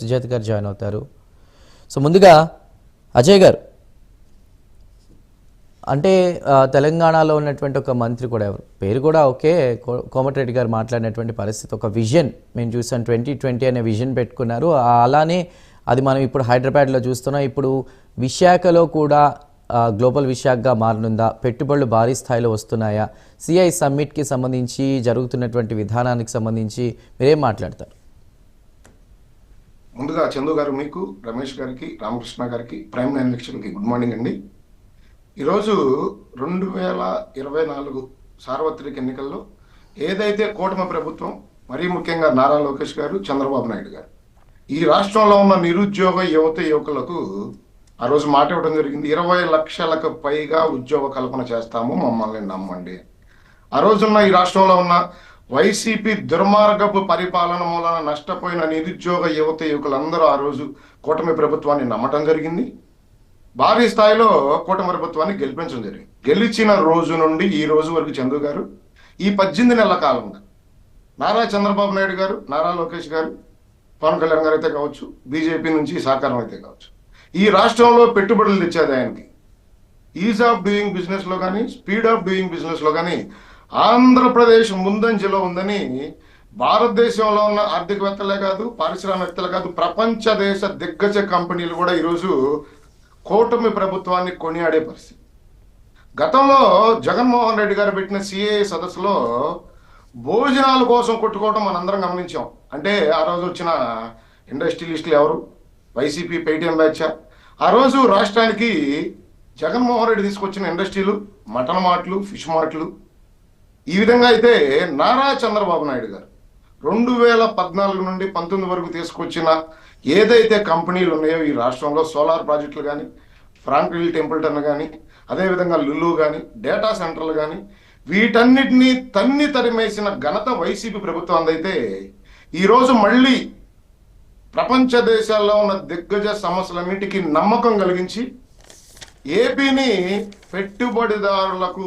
సుజాత గారు జాయిన్ అవుతారు. సో ముందుగా అజయ్ గారు అంటే తెలంగాణలో ఉన్నటువంటి ఒక మంత్రి కూడా ఎవరు? పేరు కూడా ఓకే. కో- కోమటిరెడ్డి గారు మాట్లాడినటువంటి పరిస్థితి ఒక విజన్. మేము చూసాం ట్వంటీ ట్వంటీ అనే విజన్ పెట్టుకున్నారు. అలానే అది మనం ఇప్పుడు హైదరాబాద్లో చూస్తున్నాం. ఇప్పుడు విశాఖలో కూడా గ్లోబల్ విశాఖగా మారనుందా? పెట్టుబడులు భారీ స్థాయిలో వస్తున్నాయా? సిఐ సమ్మిట్కి సంబంధించి జరుగుతున్నటువంటి విధానానికి సంబంధించి మీరేం మాట్లాడతారు? ముందుగా చందు గారు మీకు రమేష్ గారికి రామకృష్ణ గారికి ప్రైమ్ నైన్ వీక్షకులకి గుడ్ మార్నింగ్ అండి. ఈరోజు రెండు వేల ఇరవై నాలుగు సార్వత్రిక ఎన్నికల్లో ఏదైతే కూటమి ప్రభుత్వం మరీ ముఖ్యంగా నారా లోకేష్ గారు చంద్రబాబు నాయుడు గారు ఈ రాష్ట్రంలో ఉన్న నిరుద్యోగ యువత యువకులకు ఆ రోజు మాట ఇవ్వడం జరిగింది. ఇరవై లక్షలకు పైగా ఉద్యోగ కల్పన చేస్తాము మమ్మల్ని నమ్మండి. ఆ రోజున్న ఈ రాష్ట్రంలో ఉన్న వైసీపీ దుర్మార్గపు పరిపాలన మూలన నష్టపోయిన నిరుద్యోగ యువత యువకులందరూ ఆ రోజు కూటమి ప్రభుత్వాన్ని నమ్మటం జరిగింది. భారీ స్థాయిలో కూటమి ప్రభుత్వాన్ని గెలిపించడం జరిగింది. గెలిచిన రోజు నుండి ఈ రోజు వరకు చందు గారు ఈ పద్దెనిమిది నెలల కాలంగా నారా చంద్రబాబు నాయుడు గారు నారా లోకేష్ గారు పవన్ కళ్యాణ్ గారు అయితే కావచ్చు బీజేపీ నుంచి సహకారం అయితే కావచ్చు. ఈ రాష్ట్రంలో పెట్టుబడులు తెచ్చేది ఆయనకి. ఈజ్ ఆఫ్ డూయింగ్ బిజినెస్లో కానీ స్పీడ్ ఆఫ్ డూయింగ్ బిజినెస్లో కానీ ఆంధ్రప్రదేశ్ ముందంజలో ఉందని భారతదేశంలో ఉన్న ఆర్థికవేత్తలే కాదు పారిశ్రామికవేత్తలే కాదు ప్రపంచ దేశ దిగ్గజ కంపెనీలు కూడా ఈరోజు కూటమి ప్రభుత్వాన్ని కొనియాడే పరిస్థితి. గతంలో జగన్మోహన్ రెడ్డి గారు పెట్టిన సిఏ సదస్సులో భోజనాల కోసం కొట్టుకోవడం మనందరం గమనించాం. అంటే ఆ రోజు వచ్చిన ఇండస్ట్రియలిస్టులు ఎవరు? YCP Paytm batch? ఆ రోజు రాష్ట్రానికి జగన్మోహన్ రెడ్డి తీసుకొచ్చిన ఇండస్ట్రీలు మటన్ మార్ట్లు ఫిష్ మార్ట్లు ఈ విధంగా అయితే నారా చంద్రబాబు నాయుడు గారు రెండు వేల పద్నాలుగు నుండి పంతొమ్మిది వరకు తీసుకొచ్చిన ఏదైతే కంపెనీలు ఉన్నాయో ఈ రాష్ట్రంలో సోలార్ ప్రాజెక్టులు కానీ ఫ్రాంక్విల్ టెంపుల్టన్ కానీ అదేవిధంగా లుల్లు కానీ డేటా సెంటర్లు కానీ వీటన్నిటినీ తన్ని తరిమేసిన ఘనత వైసీపీ ప్రభుత్వం అయితే ఈరోజు మళ్ళీ ప్రపంచ దేశాల్లో ఉన్న దిగ్గజ సమస్యలన్నిటికీ నమ్మకం కలిగించి ఏపీని పెట్టుబడిదారులకు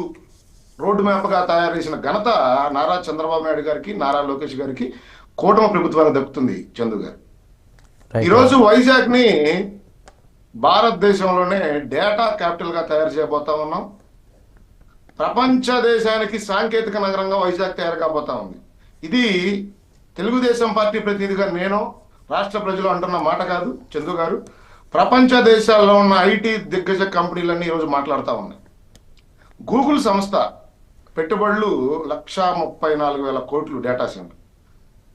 రోడ్డు మ్యాప్గా తయారు చేసిన ఘనత నారా చంద్రబాబు నాయుడు గారికి నారా లోకేష్ గారికి కూటమి ప్రభుత్వానికి దక్కుతుంది చందు గారు. ఈరోజు వైజాగ్ని భారతదేశంలోనే డేటా క్యాపిటల్గా తయారు చేయబోతా ఉన్నాం. ప్రపంచ దేశానికి సాంకేతిక నగరంగా వైజాగ్ తయారు కాబోతా ఉంది. ఇది తెలుగుదేశం పార్టీ ప్రతినిధిగా నేను రాష్ట్ర ప్రజలు అంటున్న మాట కాదు చందు గారు. ప్రపంచ దేశాల్లో ఉన్న ఐటీ దిగ్గజ కంపెనీలన్నీ ఈరోజు మాట్లాడుతూ ఉన్నాయి. గూగుల్ సంస్థ పెట్టుబడులు లక్షా ముప్పై నాలుగు వేల కోట్లు డేటా సెంటర్.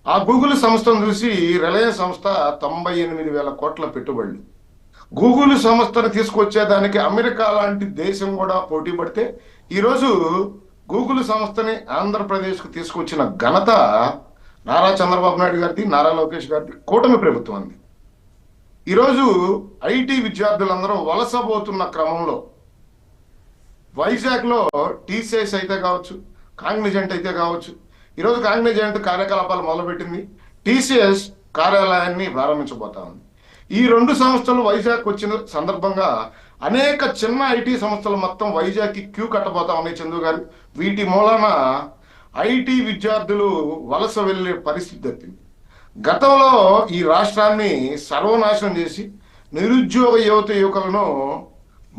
ఆ గూగుల్ సంస్థను చూసి రిలయన్స్ సంస్థ తొంభై ఎనిమిది వేల కోట్ల పెట్టుబడులు. గూగుల్ సంస్థను తీసుకొచ్చేదానికి అమెరికా లాంటి దేశం కూడా పోటీ పడితే ఈరోజు గూగుల్ సంస్థని ఆంధ్రప్రదేశ్కు తీసుకొచ్చిన ఘనత నారా చంద్రబాబు నాయుడు గారిది నారా లోకేష్ గారిది కూటమి ప్రభుత్వాన్ని ఈరోజు ఐటీ విద్యార్థులందరూ వలసపోతున్న క్రమంలో వైజాగ్లో టీసీఎస్ అయితే కావచ్చు కాంగ్నిజెంట్ అయితే కావచ్చు. ఈరోజు కాంగ్నిజెంట్ కార్యకలాపాలు మొదలుపెట్టింది. టీసీఎస్ కార్యాలయాన్ని ప్రారంభించబోతా ఉంది. ఈ రెండు సంస్థలు వైజాగ్ వచ్చిన సందర్భంగా అనేక చిన్న ఐటీ సంస్థలు మొత్తం వైజాగ్కి క్యూ కట్టబోతా ఉన్నాయి చందు గారు. వీటి మూలన ఐటీ విద్యార్థులు వలస వెళ్ళే పరిస్థితి తప్పింది. గతంలో ఈ రాష్ట్రాన్ని సర్వనాశనం చేసి నిరుద్యోగ యువత యువకులను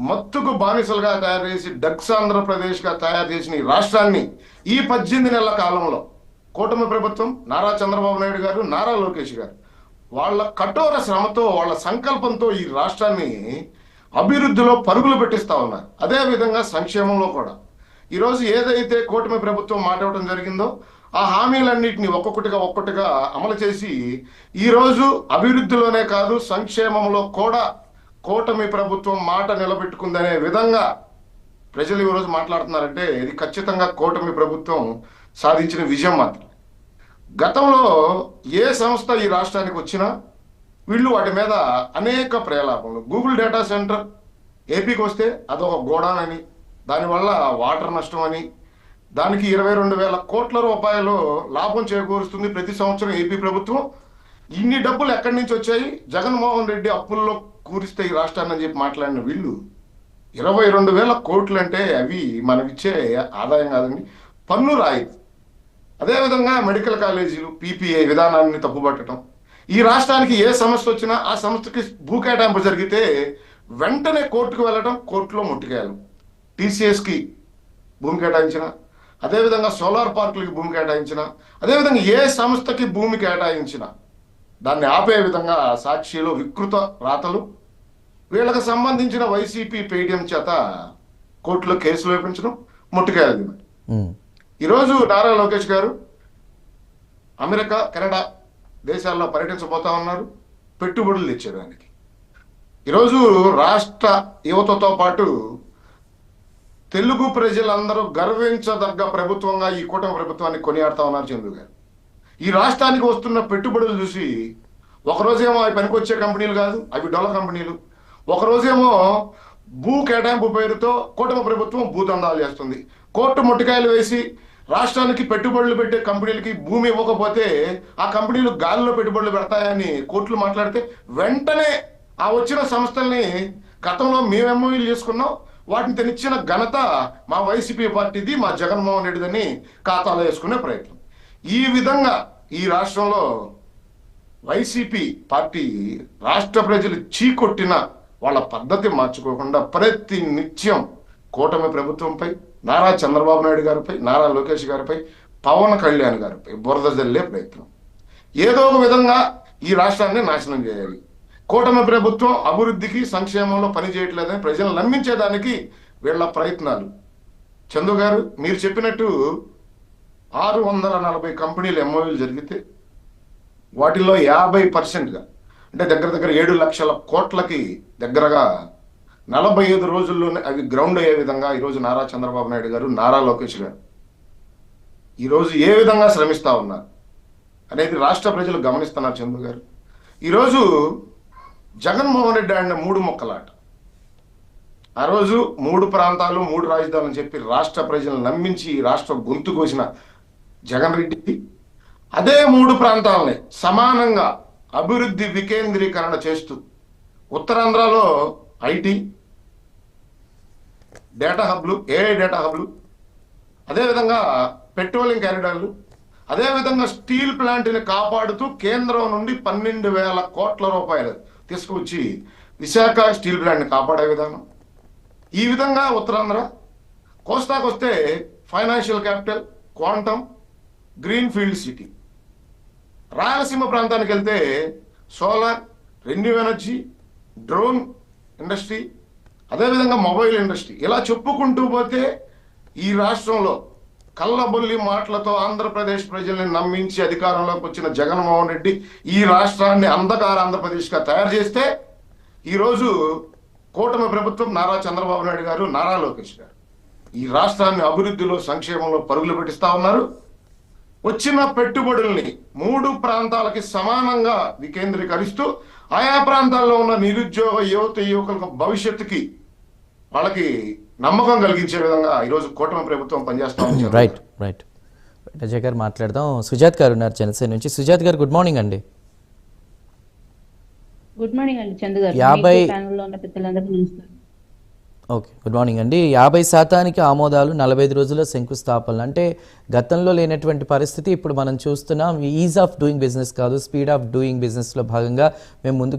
మత్తుకు బానిసలుగా తయారు చేసి డక్స్ ఆంధ్రప్రదేశ్గా తయారు చేసిన ఈ రాష్ట్రాన్ని ఈ పద్దెనిమిది నెలల కాలంలో కూటమి ప్రభుత్వం నారా చంద్రబాబు నాయుడు గారు నారా లోకేష్ గారు వాళ్ళ కఠోర శ్రమతో వాళ్ళ సంకల్పంతో ఈ రాష్ట్రాన్ని అభివృద్ధిలో పరుగులు పెట్టిస్తా ఉన్నారు. అదేవిధంగా సంక్షేమంలో కూడా. ఈరోజు ఏదైతే కూటమి ప్రభుత్వం మాట్లాడటం జరిగిందో ఆ హామీలన్నింటినీ ఒక్కొక్కటిగా ఒక్కొక్కటిగా అమలు చేసి ఈరోజు అభివృద్ధిలోనే కాదు సంక్షేమంలో కూడా కూటమి ప్రభుత్వం మాట నిలబెట్టుకుందనే విధంగా ప్రజలు ఈరోజు మాట్లాడుతున్నారంటే ఇది ఖచ్చితంగా కూటమి ప్రభుత్వం సాధించిన విజయం మాత్రం గతంలో ఏ సంస్థ ఈ రాష్ట్రానికి వచ్చినా వీళ్ళు వాటి మీద అనేక ప్రలాపములు గూగుల్ డేటా సెంటర్ ఏపీకి వస్తే అదొక గోడాన్ అని దానివల్ల వాటర్ నష్టం అని దానికి ఇరవై రెండు వేల కోట్ల రూపాయలు లాభం చేకూరుస్తుంది ప్రతి సంవత్సరం ఏపీ ప్రభుత్వం. ఇన్ని డబ్బులు ఎక్కడి నుంచి వచ్చాయి? జగన్మోహన్ రెడ్డి అప్పుల్లో కూరిస్తే ఈ రాష్ట్రాన్ని అని చెప్పి మాట్లాడిన వీళ్ళు ఇరవై రెండు వేల కోట్లు అంటే అవి మనకిచ్చే ఆదాయం కాదండి. పన్ను రాయితీ. అదేవిధంగా మెడికల్ కాలేజీలు పీపీఐ విధానాన్ని తప్పుపట్టడం. ఈ రాష్ట్రానికి ఏ సమస్య వచ్చినా ఆ సంస్థకి భూ కేటాయింపు జరిగితే వెంటనే కోర్టుకు వెళ్ళడం కోర్టులో ముట్టుకేయాలి టీసీఎస్కి భూమి కేటాయించిన అదేవిధంగా సోలార్ పార్కులకి భూమి కేటాయించిన అదేవిధంగా ఏ సంస్థకి భూమి కేటాయించినా దాన్ని ఆపే విధంగా సాక్షిలో వికృత రాతలు వీళ్ళకి సంబంధించిన వైసీపీ పేటిఎం చేత కోర్టులో కేసులు వేపించడం ముట్టుకేయాలి ఈరోజు నారా లోకేష్ గారు అమెరికా కెనడా దేశాల్లో పర్యటించబోతా ఉన్నారు. పెట్టుబడులు తెచ్చేదానికి ఈరోజు రాష్ట్ర యువతతో పాటు తెలుగు ప్రజలందరూ గర్వించదగ్గ ప్రభుత్వంగా ఈ కూటమి ప్రభుత్వాన్ని కొనియాడుతా ఉన్నారు చంద్రు గారు. ఈ రాష్ట్రానికి వస్తున్న పెట్టుబడులు చూసి ఒకరోజేమో అవి పనికొచ్చే కంపెనీలు కాదు అవి డొల్ల కంపెనీలు. ఒకరోజేమో భూ కేటాయింపు పేరుతో కూటమి ప్రభుత్వం భూదందాలు చేస్తుంది. కోర్టు ముట్టికాయలు వేసి రాష్ట్రానికి పెట్టుబడులు పెట్టే కంపెనీలకి భూమి ఇవ్వకపోతే ఆ కంపెనీలు గాలిలో పెట్టుబడులు పెడతాయని కోర్టులు మాట్లాడితే వెంటనే ఆ వచ్చిన సంస్థల్ని గతంలో మేము చేసుకున్నాం వాటిని తెనిచ్చిన ఘనత మా వైసీపీ పార్టీది మా జగన్మోహన్ రెడ్డిదని ఖాతాలో వేసుకునే ప్రయత్నం. ఈ విధంగా ఈ రాష్ట్రంలో వైసీపీ పార్టీ రాష్ట్ర ప్రజలు చీకొట్టిన వాళ్ళ పద్ధతి మార్చుకోకుండా ప్రతి నిత్యం కూటమి ప్రభుత్వంపై నారా చంద్రబాబు నాయుడు గారిపై నారా లోకేష్ గారిపై పవన్ కళ్యాణ్ గారిపై బురద జల్లే ప్రయత్నం. ఏదో ఒక విధంగా ఈ రాష్ట్రాన్ని నాశనం చేయాలి. కూటమి ప్రభుత్వం అభివృద్ధికి సంక్షేమంలో పనిచేయట్లేదని ప్రజలను నమ్మించేదానికి వీళ్ళ ప్రయత్నాలు. చందు గారు మీరు చెప్పినట్టు ఆరు వందల నలభై కంపెనీలు ఎంఓయూలు జరిగితే వాటిల్లో యాభై పర్సెంట్గా అంటే దగ్గర దగ్గర ఏడు లక్షల కోట్లకి దగ్గరగా నలభై ఐదు రోజుల్లోనే అవి గ్రౌండ్ అయ్యే విధంగా ఈరోజు నారా చంద్రబాబు నాయుడు గారు నారా లోకేష్ గారు. ఈరోజు ఏ విధంగా శ్రమిస్తూ ఉన్నారు అనేది రాష్ట్ర ప్రజలు గమనిస్తున్నారు చంద్రు గారు. ఈరోజు జగన్మోహన్ రెడ్డి ఆడిన మూడు మొక్కలాట. ఆ రోజు మూడు ప్రాంతాలు మూడు రాజధానులు చెప్పి రాష్ట్ర ప్రజలను నమ్మించి రాష్ట్ర గొంతు కోసిన జగన్ రెడ్డి అదే మూడు ప్రాంతాలని సమానంగా అభివృద్ధి వికేంద్రీకరణ చేస్తూ ఉత్తరాంధ్రలో ఐటీ డేటా హబ్లు ఏఐ డేటా హబ్లు అదేవిధంగా పెట్రోలింగ్ కారిడార్లు అదేవిధంగా స్టీల్ ప్లాంట్ని కాపాడుతూ కేంద్రం నుండి పన్నెండు వేల కోట్ల రూపాయలు తీసుకువచ్చి విశాఖ స్టీల్ ప్లాంట్ని కాపాడే విధానం. ఈ విధంగా ఉత్తరాంధ్ర కోస్తాకు వస్తే financial capital quantum green field city. Rayalaseema ప్రాంతానికి వెళ్తే solar renew energy drone industry అదేవిధంగా మొబైల్ ఇండస్ట్రీ. ఇలా చెప్పుకుంటూ పోతే ఈ రాష్ట్రంలో కళ్ళబొల్లి మాటలతో ఆంధ్రప్రదేశ్ ప్రజల్ని నమ్మించి అధికారంలోకి వచ్చిన జగన్మోహన్ రెడ్డి ఈ రాష్ట్రాన్ని అంధకార ఆంధ్రప్రదేశ్గా తయారు చేస్తే ఈరోజు కూటమి ప్రభుత్వం నారా చంద్రబాబు నాయుడు గారు నారా లోకేష్ గారు ఈ రాష్ట్రాన్ని అభివృద్ధిలో సంక్షేమంలో పరుగులు పెట్టిస్తా ఉన్నారు. వచ్చిన పెట్టుబడుల్ని మూడు ప్రాంతాలకి సమానంగా వికేంద్రీకరిస్తూ ఆయా ప్రాంతాల్లో ఉన్న నిరుద్యోగ యువత యువకులకు భవిష్యత్తుకి వాళ్ళకి నమ్మకం కలిగించే విధంగా ఈరోజు కూటమి ప్రభుత్వం పనిచేస్తా ఉంది. Right right. అజయ్ గారు మాట్లాడదాం. సుజాత్ గారు ఉన్నారు జనసేన నుంచి. సుజాత్ గారు గుడ్ మార్నింగ్ అండి. గుడ్ మార్నింగ్ అండి చందు గారు. యాభై- మీకు ప్యానెల్లో ఉన్న పెద్దలందరికీ నమస్కారం ఓకే గుడ్ మార్నింగ్ అండి. యాభై శాతానికి ఆమోదాలు నలభై ఐదు రోజుల్లో శంకుస్థాపనలు. అంటే గతంలో లేనటువంటి పరిస్థితి ఇప్పుడు మనం చూస్తున్నాం. ఈజ్ ఆఫ్ డూయింగ్ బిజినెస్ కాదు స్పీడ్ ఆఫ్ డూయింగ్ బిజినెస్లో భాగంగా మేము ముందుకు